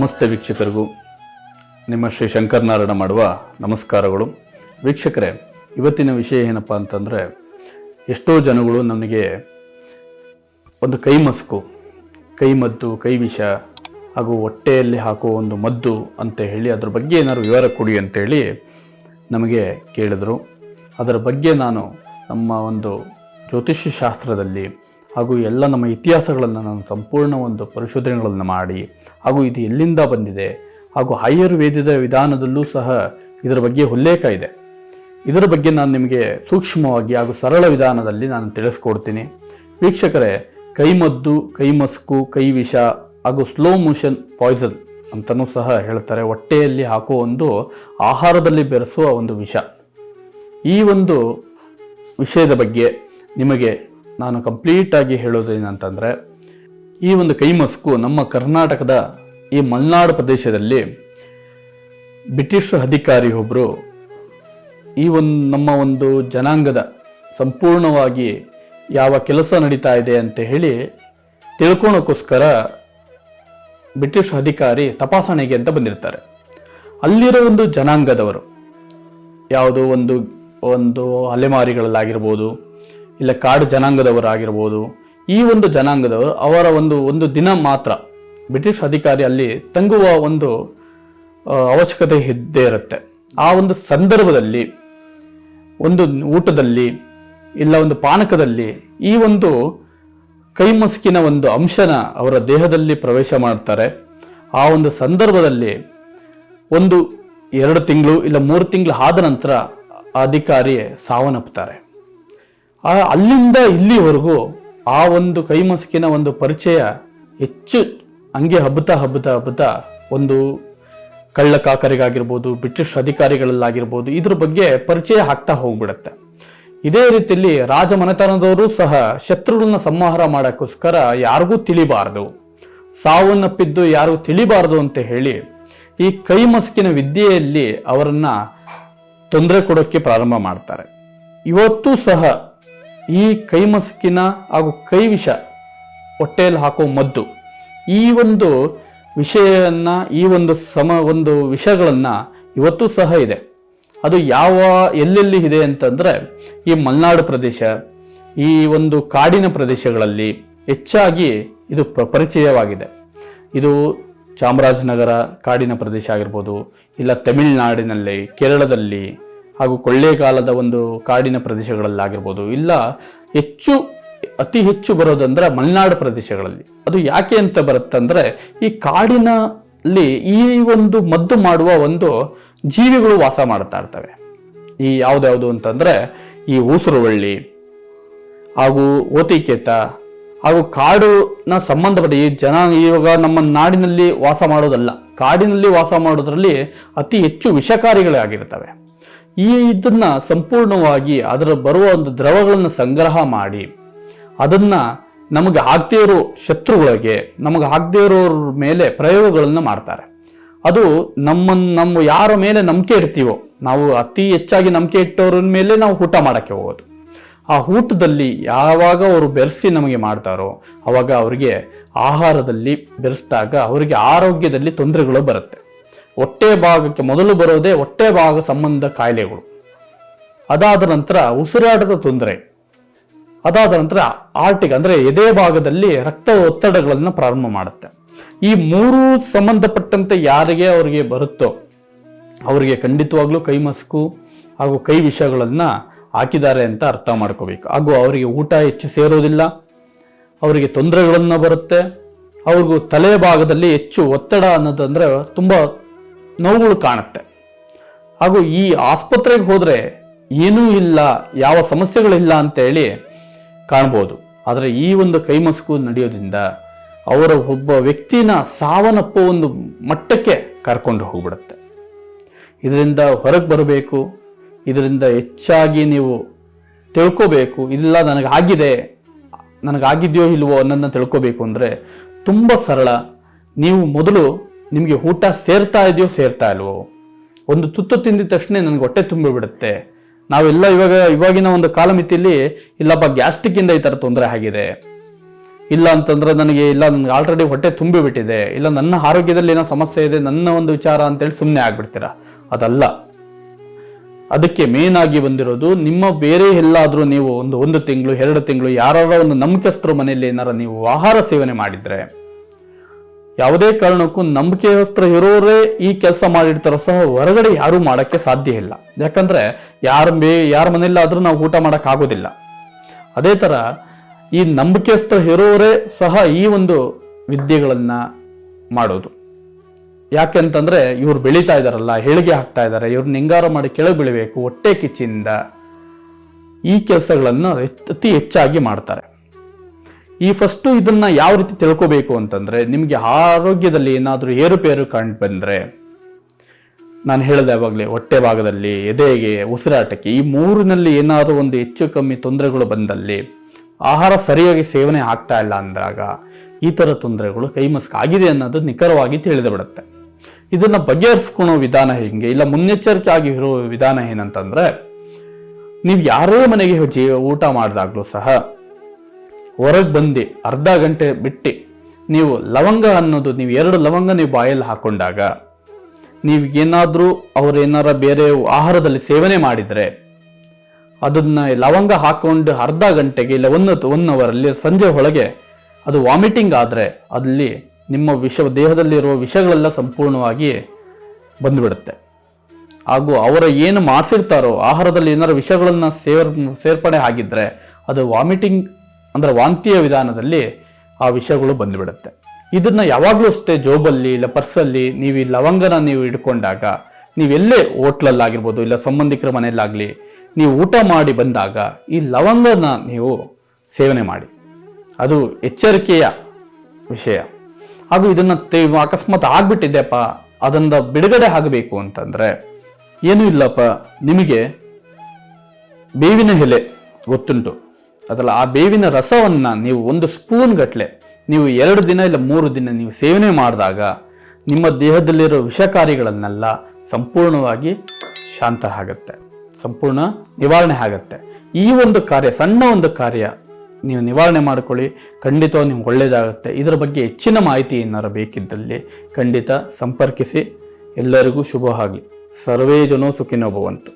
ಸಮಸ್ತ ವೀಕ್ಷಕರಿಗೂ ನಿಮ್ಮ ಶ್ರೀ ಶಂಕರನಾರಾಯಣ ಮಾಡುವ ನಮಸ್ಕಾರಗಳು. ವೀಕ್ಷಕರೇ, ಇವತ್ತಿನ ವಿಷಯ ಏನಪ್ಪ ಅಂತಂದರೆ, ಎಷ್ಟೋ ಜನಗಳು ನಮಗೆ ಒಂದು ಕೈ ಮಸ್ಕು, ಕೈ ಮದ್ದು, ಕೈ ವಿಷ, ಹಾಗೂ ಹೊಟ್ಟೆಯಲ್ಲಿ ಹಾಕುವ ಒಂದು ಮದ್ದು ಅಂತ ಹೇಳಿ ಅದ್ರ ಬಗ್ಗೆ ಏನಾದರೂ ವಿವರ ಕೊಡಿ ಅಂತೇಳಿ ನಮಗೆ ಕೇಳಿದರು. ಅದರ ಬಗ್ಗೆ ನಾನು ನಮ್ಮ ಒಂದು ಜ್ಯೋತಿಷ್ಯ ಶಾಸ್ತ್ರದಲ್ಲಿ ಹಾಗೂ ಎಲ್ಲ ನಮ್ಮ ಇತಿಹಾಸಗಳನ್ನು ನಾನು ಸಂಪೂರ್ಣ ಒಂದು ಪರಿಶೋಧನೆಗಳನ್ನು ಮಾಡಿ ಹಾಗೂ ಇದು ಎಲ್ಲಿಂದ ಬಂದಿದೆ ಹಾಗೂ ಆಯುರ್ವೇದದ ವಿಧಾನದಲ್ಲೂ ಸಹ ಇದರ ಬಗ್ಗೆ ಉಲ್ಲೇಖ ಇದೆ. ಇದರ ಬಗ್ಗೆ ನಾನು ನಿಮಗೆ ಸೂಕ್ಷ್ಮವಾಗಿ ಹಾಗೂ ಸರಳ ವಿಧಾನದಲ್ಲಿ ನಾನು ತಿಳಿಸ್ಕೊಡ್ತೀನಿ. ವೀಕ್ಷಕರೇ, ಕೈಮದ್ದು, ಕೈಮಸ್ಕು ಕೈ ವಿಷ ಹಾಗೂ ಸ್ಲೋ ಮೋಷನ್ ಪಾಯ್ಸನ್ ಅಂತಲೂ ಸಹ ಹೇಳ್ತಾರೆ. ಹೊಟ್ಟೆಯಲ್ಲಿ ಹಾಕೋ ಒಂದು ಆಹಾರದಲ್ಲಿ ಬೆರೆಸುವ ಒಂದು ವಿಷ. ಈ ಒಂದು ವಿಷಯದ ಬಗ್ಗೆ ನಿಮಗೆ ನಾನು ಕಂಪ್ಲೀಟಾಗಿ ಹೇಳೋದೇನಂತಂದರೆ, ಈ ಒಂದು ಕೈಮಸ್ಕು ನಮ್ಮ ಕರ್ನಾಟಕದ ಈ ಮಲೆನಾಡು ಪ್ರದೇಶದಲ್ಲಿ ಬ್ರಿಟಿಷ್ ಅಧಿಕಾರಿ ಒಬ್ಬರು ಈ ಒಂದು ನಮ್ಮ ಒಂದು ಜನಾಂಗದ ಸಂಪೂರ್ಣವಾಗಿ ಯಾವ ಕೆಲಸ ನಡೀತಾ ಇದೆ ಅಂತ ಹೇಳಿ ತಿಳ್ಕೊಳೋಕ್ಕೋಸ್ಕರ ಬ್ರಿಟಿಷ್ ಅಧಿಕಾರಿ ತಪಾಸಣೆಗೆ ಅಂತ ಬಂದಿರ್ತಾರೆ. ಅಲ್ಲಿರೋ ಒಂದು ಜನಾಂಗದವರು, ಯಾವುದೋ ಒಂದು ಒಂದು ಅಲೆಮಾರಿಗಳಲ್ಲಾಗಿರ್ಬೋದು ಇಲ್ಲ ಕಾಡು ಜನಾಂಗದವರಾಗಿರ್ಬೋದು, ಈ ಒಂದು ಜನಾಂಗದವರು ಅವರ ಒಂದು ಒಂದು ದಿನ ಮಾತ್ರ ಬ್ರಿಟಿಷ್ ಅಧಿಕಾರಿ ಅಲ್ಲಿ ತಂಗುವ ಒಂದು ಅವಶ್ಯಕತೆ ಇದ್ದೇ ಇರುತ್ತೆ. ಆ ಒಂದು ಸಂದರ್ಭದಲ್ಲಿ, ಒಂದು ಊಟದಲ್ಲಿ ಇಲ್ಲ ಒಂದು ಪಾನಕದಲ್ಲಿ ಈ ಒಂದು ಕೈಮಸುಕಿನ ಒಂದು ಅಂಶನ ಅವರ ದೇಹದಲ್ಲಿ ಪ್ರವೇಶ ಮಾಡ್ತಾರೆ. ಆ ಒಂದು ಸಂದರ್ಭದಲ್ಲಿ ಒಂದು ಎರಡು ತಿಂಗಳು ಇಲ್ಲ ಮೂರು ತಿಂಗಳು ಆದ ನಂತರ ಅಧಿಕಾರಿ ಸಾವನ್ನಪ್ಪುತ್ತಾರೆ. ಅಲ್ಲಿಂದ ಇಲ್ಲಿವರೆಗೂ ಆ ಒಂದು ಕೈಮಸುಕಿನ ಒಂದು ಪರಿಚಯ ಹೆಚ್ಚು ಹಂಗೆ ಹಬ್ಬುತ್ತಾ ಹಬ್ಬುತ್ತಾ ಹಬ್ಬುತ್ತಾ ಒಂದು ಕಳ್ಳ ಕಾಕರಿಗಾಗಿರ್ಬೋದು ಬ್ರಿಟಿಷ್ ಅಧಿಕಾರಿಗಳಲ್ಲಾಗಿರ್ಬೋದು, ಇದ್ರ ಬಗ್ಗೆ ಪರಿಚಯ ಆಗ್ತಾ ಹೋಗ್ಬಿಡತ್ತೆ. ಇದೇ ರೀತಿಯಲ್ಲಿ ರಾಜಮನೆತನದವರು ಸಹ ಶತ್ರುಗಳನ್ನ ಸಂಹಾರ ಮಾಡೋಕ್ಕೋಸ್ಕರ ಯಾರಿಗೂ ತಿಳಿಬಾರದು. ಸಾವನ್ನಪ್ಪಿದ್ದು ಯಾರಿಗೂ ತಿಳಿಬಾರದು ಅಂತ ಹೇಳಿ ಈ ಕೈಮಸ್ಕಿನ ವಿದ್ಯೆಯಲ್ಲಿ ಅವರನ್ನ ತೊಂದರೆ ಕೊಡೋಕ್ಕೆ ಪ್ರಾರಂಭ ಮಾಡ್ತಾರೆ. ಇವತ್ತು ಸಹ ಈ ಕೈಮಸ್ಕಿನ ಹಾಗೂ ಕೈ ವಿಷ ಹೊಟ್ಟೆಯಲ್ಲಿ ಹಾಕೋ ಮದ್ದು, ಈ ಒಂದು ವಿಷಯನ್ನ, ಈ ಒಂದು ಸಮ, ಒಂದು ವಿಷಯಗಳನ್ನ ಇವತ್ತು ಸಹ ಇದೆ. ಅದು ಯಾವ, ಎಲ್ಲೆಲ್ಲಿ ಇದೆ ಅಂತಂದ್ರೆ, ಈ ಮಲೆನಾಡು ಪ್ರದೇಶ, ಈ ಒಂದು ಕಾಡಿನ ಪ್ರದೇಶಗಳಲ್ಲಿ ಹೆಚ್ಚಾಗಿ ಇದು ಪ್ರ- ಪರಿಚಯವಾಗಿದೆ. ಇದು ಚಾಮರಾಜನಗರ ಕಾಡಿನ ಪ್ರದೇಶ ಆಗಿರ್ಬೋದು, ಇಲ್ಲ ತಮಿಳುನಾಡಿನಲ್ಲಿ, ಕೇರಳದಲ್ಲಿ ಹಾಗೂ ಕೊಳ್ಳೇಗಾಲದ ಒಂದು ಕಾಡಿನ ಪ್ರದೇಶಗಳಲ್ಲಾಗಿರ್ಬೋದು, ಇಲ್ಲ ಹೆಚ್ಚು, ಅತಿ ಹೆಚ್ಚು ಬರೋದಂದ್ರೆ ಮಲೆನಾಡು ಪ್ರದೇಶಗಳಲ್ಲಿ. ಅದು ಯಾಕೆ ಅಂತ ಬರುತ್ತಂದ್ರೆ, ಈ ಕಾಡಿನಲ್ಲಿ ಈ ಒಂದು ಮದ್ದು ಮಾಡುವ ಒಂದು ಜೀವಿಗಳು ವಾಸ ಮಾಡ್ತಾ ಇರ್ತವೆ. ಈ ಯಾವ್ದ್ಯಾವ್ದು ಅಂತಂದ್ರೆ, ಈ ಊಸುರುವಳ್ಳಿ ಹಾಗೂ ಓತಿಕೇತ ಹಾಗೂ ಕಾಡಿನ ಸಂಬಂಧಪಟ್ಟ ಈ ಜನ ಇವಾಗ ನಮ್ಮ ನಾಡಿನಲ್ಲಿ ವಾಸ ಮಾಡೋದಲ್ಲ. ಕಾಡಿನಲ್ಲಿ ವಾಸ ಮಾಡೋದ್ರಲ್ಲಿ ಅತಿ ಹೆಚ್ಚು ವಿಷಕಾರಿಗಳಾಗಿರ್ತವೆ ಈ ಇದನ್ನ ಸಂಪೂರ್ಣವಾಗಿ ಅದರ ಬರುವ ಒಂದು ದ್ರವಗಳನ್ನು ಸಂಗ್ರಹ ಮಾಡಿ ಅದನ್ನ ನಮಗೆ ಆಗದೇ ಇರೋ ಶತ್ರುಗಳಿಗೆ, ನಮಗೆ ಆಗದೇ ಇರೋರ ಮೇಲೆ ಪ್ರಯೋಗಗಳನ್ನು ಮಾಡ್ತಾರೆ. ಅದು ನಮ್ಮ ನಮ್ಮ ಯಾರ ಮೇಲೆ ನಂಬಿಕೆ ಇಡ್ತೀವೋ, ನಾವು ಅತಿ ಹೆಚ್ಚಾಗಿ ನಂಬಿಕೆ ಇಟ್ಟವ್ರ ಮೇಲೆ ನಾವು ಊಟ ಮಾಡಕ್ಕೆ ಹೋಗೋದು. ಆ ಊಟದಲ್ಲಿ ಯಾವಾಗ ಅವರು ಬೆರೆಸಿ ನಮಗೆ ಮಾಡ್ತಾರೋ, ಅವಾಗ ಅವರಿಗೆ ಆಹಾರದಲ್ಲಿ ಬೆರೆಸಿದಾಗ ಅವರಿಗೆ ಆರೋಗ್ಯದಲ್ಲಿ ತೊಂದರೆಗಳು ಬರುತ್ತೆ. ಹೊಟ್ಟೆ ಭಾಗಕ್ಕೆ ಮೊದಲು ಬರೋದೇ ಹೊಟ್ಟೆ ಭಾಗ ಸಂಬಂಧ ಕಾಯಿಲೆಗಳು. ಅದಾದ ನಂತರ ಉಸಿರಾಟದ ತೊಂದರೆ. ಅದಾದ ನಂತರ ಆರ್ಟಿಕ್ ಅಂದ್ರೆ ಎದೆ ಭಾಗದಲ್ಲಿ ರಕ್ತ ಒತ್ತಡಗಳನ್ನು ಪ್ರಾರಂಭ ಮಾಡುತ್ತೆ. ಈ ಮೂರು ಸಂಬಂಧಪಟ್ಟಂತೆ ಯಾರಿಗೆ ಅವರಿಗೆ ಬರುತ್ತೋ, ಅವರಿಗೆ ಖಂಡಿತವಾಗ್ಲೂ ಕೈ ಮಸ್ಕು ಹಾಗೂ ಕೈ ವಿಷಗಳನ್ನ ಹಾಕಿದ್ದಾರೆ ಅಂತ ಅರ್ಥ ಮಾಡ್ಕೋಬೇಕು. ಹಾಗೂ ಅವರಿಗೆ ಊಟ ಹೆಚ್ಚು ಸೇರೋದಿಲ್ಲ, ಅವರಿಗೆ ತೊಂದರೆಗಳನ್ನ ಬರುತ್ತೆ, ಅವ್ರಿಗೂ ತಲೆ ಭಾಗದಲ್ಲಿ ಹೆಚ್ಚು ಒತ್ತಡ ಅನ್ನೋದಂದ್ರೆ ತುಂಬ ನೋವುಗಳು ಕಾಣುತ್ತೆ. ಹಾಗೂ ಈ ಆಸ್ಪತ್ರೆಗೆ ಹೋದರೆ ಏನೂ ಇಲ್ಲ, ಯಾವ ಸಮಸ್ಯೆಗಳಿಲ್ಲ ಅಂತೇಳಿ ಕಾಣ್ಬೋದು. ಆದರೆ ಈ ಒಂದು ಕೈಮಸ್ಕು ನಡೆಯೋದ್ರಿಂದ ಅವರ ಒಬ್ಬ ವ್ಯಕ್ತಿನ ಸಾವನ್ನಪ್ಪ ಒಂದು ಮಟ್ಟಕ್ಕೆ ಕರ್ಕೊಂಡು ಹೋಗ್ಬಿಡುತ್ತೆ. ಇದರಿಂದ ಹೊರಗೆ ಬರಬೇಕು, ಇದರಿಂದ ಹೆಚ್ಚಾಗಿ ನೀವು ತಿಳ್ಕೋಬೇಕು, ಇಲ್ಲ ನನಗಾಗಿದೆ, ನನಗಾಗಿದೆಯೋ ಇಲ್ವೋ ಅನ್ನೋದನ್ನ ತಿಳ್ಕೋಬೇಕು ಅಂದರೆ ತುಂಬ ಸರಳ. ನೀವು ಮೊದಲು ನಿಮಗೆ ಊಟ ಸೇರ್ತಾ ಇದೆಯೋ ಸೇರ್ತಾ ಇಲ್ವೋ? ಒಂದು ತುತ್ತು ತಿಂದಿದ ತಕ್ಷಣ ನನಗೆ ಹೊಟ್ಟೆ ತುಂಬಿಬಿಡುತ್ತೆ. ನಾವೆಲ್ಲ ಇವಾಗ, ಇವಾಗಿನ ಒಂದು ಕಾಲಮಿತಿಯಲ್ಲಿ ಇಲ್ಲಪ್ಪ, ಗ್ಯಾಸ್ಟ್ರಿಕ್ಕಿಂದ ಈ ಥರ ತೊಂದರೆ ಆಗಿದೆ. ಇಲ್ಲ ಅಂತಂದ್ರೆ ನನಗೆ, ಇಲ್ಲ ನನಗೆ ಆಲ್ರೆಡಿ ಹೊಟ್ಟೆ ತುಂಬಿಬಿಟ್ಟಿದೆ. ಇಲ್ಲ ನನ್ನ ಆರೋಗ್ಯದಲ್ಲಿ ಏನೋ ಸಮಸ್ಯೆ ಇದೆ, ನನ್ನ ಒಂದು ವಿಚಾರ ಅಂತೇಳಿ ಸುಮ್ಮನೆ ಆಗ್ಬಿಡ್ತೀರಾ? ಅದಲ್ಲ. ಅದಕ್ಕೆ ಮೇನ್ ಆಗಿ ಬಂದಿರೋದು, ನಿಮ್ಮ ಬೇರೆ ಎಲ್ಲಾದರೂ ನೀವು ಒಂದು ಒಂದು ತಿಂಗಳು, ಎರಡು ತಿಂಗಳು, ಯಾರಾದ್ರೂ ಒಂದು ನಂಬಿಕೆಸ್ತರು ಮನೆಯಲ್ಲಿ ಏನಾರ ನೀವು ಆಹಾರ ಸೇವನೆ ಮಾಡಿದ್ರೆ ಯಾವುದೇ ಕಾರಣಕ್ಕೂ ನಂಬಿಕೆಯಸ್ತ್ರ ಇರೋರೇ ಈ ಕೆಲಸ ಮಾಡಿರ್ತಾರೋ ಸಹ ಹೊರಗಡೆ ಯಾರೂ ಮಾಡಕ್ಕೆ ಸಾಧ್ಯ ಇಲ್ಲ. ಯಾಕಂದ್ರೆ ಯಾರ ಮೇ, ಯಾರ ಮನೆಯಲ್ಲಾದರೂ ನಾವು ಊಟ ಮಾಡೋಕ್ಕಾಗೋದಿಲ್ಲ ಅದೇ ತರ ಈ ನಂಬಿಕೆಸ್ತ್ರ ಇರೋರೇ ಸಹ ಈ ಒಂದು ವಿದ್ಯೆಗಳನ್ನು ಮಾಡೋದು. ಯಾಕೆಂತಂದ್ರೆ ಇವ್ರು ಬೆಳೀತಾ ಇದಾರಲ್ಲ ಹೇಳಿಗೆ ಹಾಕ್ತಾ ಇದ್ದಾರೆ ಇವ್ರನ್ನ ಹಿಂಗಾರ ಮಾಡಿ ಕೆಳಗೆ ಬೀಳಬೇಕು, ಹೊಟ್ಟೆ ಕಿಚ್ಚಿಂದ ಈ ಕೆಲಸಗಳನ್ನು ಅತಿ ಹೆಚ್ಚಾಗಿ ಮಾಡ್ತಾರೆ. ಈ ಫಸ್ಟು ಇದನ್ನ ಯಾವ ರೀತಿ ತಿಳ್ಕೋಬೇಕು ಅಂತಂದ್ರೆ, ನಿಮಗೆ ಆರೋಗ್ಯದಲ್ಲಿ ಏನಾದರೂ ಏರುಪೇರು ಕಂಡು ಬಂದ್ರೆ, ನಾನು ಹೇಳಿದೆ ಯಾವಾಗಲೇ ಹೊಟ್ಟೆ ಭಾಗದಲ್ಲಿ, ಎದೆಗೆ, ಉಸಿರಾಟಕ್ಕೆ, ಈ ಮೂರಿನಲ್ಲಿ ಏನಾದರೂ ಒಂದು ಹೆಚ್ಚು ಕಮ್ಮಿ ತೊಂದರೆಗಳು ಬಂದಲ್ಲಿ, ಆಹಾರ ಸರಿಯಾಗಿ ಸೇವನೆ ಆಗ್ತಾ ಇಲ್ಲ ಅಂದಾಗ ಈ ಥರ ತೊಂದರೆಗಳು ಕೈಮಸ್ಕ್ ಆಗಿದೆ ಅನ್ನೋದು ನಿಖರವಾಗಿ ತಿಳಿದು ಬಿಡುತ್ತೆ ಇದನ್ನ ಬಗೆಹರಿಸ್ಕೊಳ್ಳೋ ವಿಧಾನ ಹೆಂಗೆ? ಇಲ್ಲ ಮುನ್ನೆಚ್ಚರಿಕೆ ಆಗಿ ಇರೋ ವಿಧಾನ ಏನಂತಂದ್ರೆ, ನೀವು ಯಾರೇ ಮನೆಗೆ ಜೀವ ಊಟ ಮಾಡಿದಾಗ್ಲೂ ಸಹ ಹೊರಗೆ ಬಂದು ಅರ್ಧ ಗಂಟೆ ಬಿಟ್ಟು. ನೀವು ಲವಂಗ ಅನ್ನೋದು, ನೀವು ಎರಡು ಲವಂಗ ನೀವು ಬಾಯಲ್ಲಿ ಹಾಕೊಂಡಾಗ ನೀವು ಏನಾದರೂ ಅವ್ರು ಏನಾರ ಬೇರೆ ಆಹಾರದಲ್ಲಿ ಸೇವನೆ ಮಾಡಿದರೆ ಅದನ್ನ ಲವಂಗ ಹಾಕೊಂಡು ಅರ್ಧ ಗಂಟೆಗೆ ಇಲ್ಲ ಒನ್ ಒನ್ ಅವರಲ್ಲಿ ಸಂಜೆ ಒಳಗೆ ಅದು ವಾಮಿಟಿಂಗ್ ಆದರೆ ಅಲ್ಲಿ ನಿಮ್ಮ ವಿಷ ದೇಹದಲ್ಲಿರುವ ವಿಷಗಳೆಲ್ಲ ಸಂಪೂರ್ಣವಾಗಿ ಬಂದುಬಿಡುತ್ತೆ. ಹಾಗೂ ಅವರ ಏನು ಮಾಡಿಸಿರ್ತಾರೋ, ಆಹಾರದಲ್ಲಿ ಏನಾರು ವಿಷಗಳನ್ನ ಸೇರ್, ಸೇರ್ಪಡೆ ಆಗಿದ್ರೆ ಅದು ವಾಮಿಟಿಂಗ್ ಅಂದ್ರೆ ವಾಂತಿಯ ವಿಧಾನದಲ್ಲಿ ಆ ವಿಷಯಗಳು ಬಂದುಬಿಡುತ್ತೆ. ಇದನ್ನು ಯಾವಾಗಲೂ ಅಷ್ಟೇ ಜೋಬಲ್ಲಿ ಇಲ್ಲ ಪರ್ಸಲ್ಲಿ ನೀವು ಈ ಲವಂಗನ ನೀವು ಇಟ್ಕೊಂಡಾಗ ನೀವೆಲ್ಲೇ ಹೋಟ್ಲಲ್ಲಾಗಿರ್ಬೋದು ಇಲ್ಲ ಸಂಬಂಧಿಕರ ಮನೆಯಲ್ಲಾಗಲಿ, ನೀವು ಊಟ ಮಾಡಿ ಬಂದಾಗ ಈ ಲವಂಗನ ನೀವು ಸೇವನೆ ಮಾಡಿ. ಅದು ಎಚ್ಚರಿಕೆಯ ವಿಷಯ. ಹಾಗೂ ಇದನ್ನು ತೇ- ಅಕಸ್ಮಾತ್ ಆಗಿಬಿಟ್ಟಿದ್ದೆಪ್ಪ ಅದನ್ನು ಬಿಡುಗಡೆ ಆಗಬೇಕು ಅಂತಂದರೆ ಏನೂ ಇಲ್ಲಪ್ಪ, ನಿಮಗೆ ಬೇವಿನ ಎಲೆ ಗೊತ್ತುಂಟು. ಅದಲ್ಲ ಆ ಬೇವಿನ ರಸವನ್ನ ನೀವು ಒಂದು ಸ್ಪೂನ್ ಗಟ್ಟಲೆ ನೀವು ಎರಡು ದಿನ ಇಲ್ಲ ಮೂರು ದಿನ ನೀವು ಸೇವನೆ ಮಾಡಿದಾಗ ನಿಮ್ಮ ದೇಹದಲ್ಲಿರೋ ವಿಷಕಾರಿಗಳನ್ನೆಲ್ಲ ಸಂಪೂರ್ಣವಾಗಿ ಶಾಂತ ಆಗುತ್ತೆ, ಸಂಪೂರ್ಣ ನಿವಾರಣೆ ಆಗುತ್ತೆ. ಈ ಒಂದು ಕಾರ್ಯ, ಸಣ್ಣ ಒಂದು ಕಾರ್ಯ ನೀವು ನಿವಾರಣೆ ಮಾಡಿಕೊಳ್ಳಿ, ಖಂಡಿತ ನಿಮ್ಗೆ ಒಳ್ಳೆಯದಾಗುತ್ತೆ ಇದರ ಬಗ್ಗೆ ಹೆಚ್ಚಿನ ಮಾಹಿತಿ ಏನಾರು ಬೇಕಿದ್ದಲ್ಲಿ ಖಂಡಿತ ಸಂಪರ್ಕಿಸಿ. ಎಲ್ಲರಿಗೂ ಶುಭ ಆಗಲಿ. ಸರ್ವೇ ಜನೋ ಸುಖಿನೋ ಭವಂತು.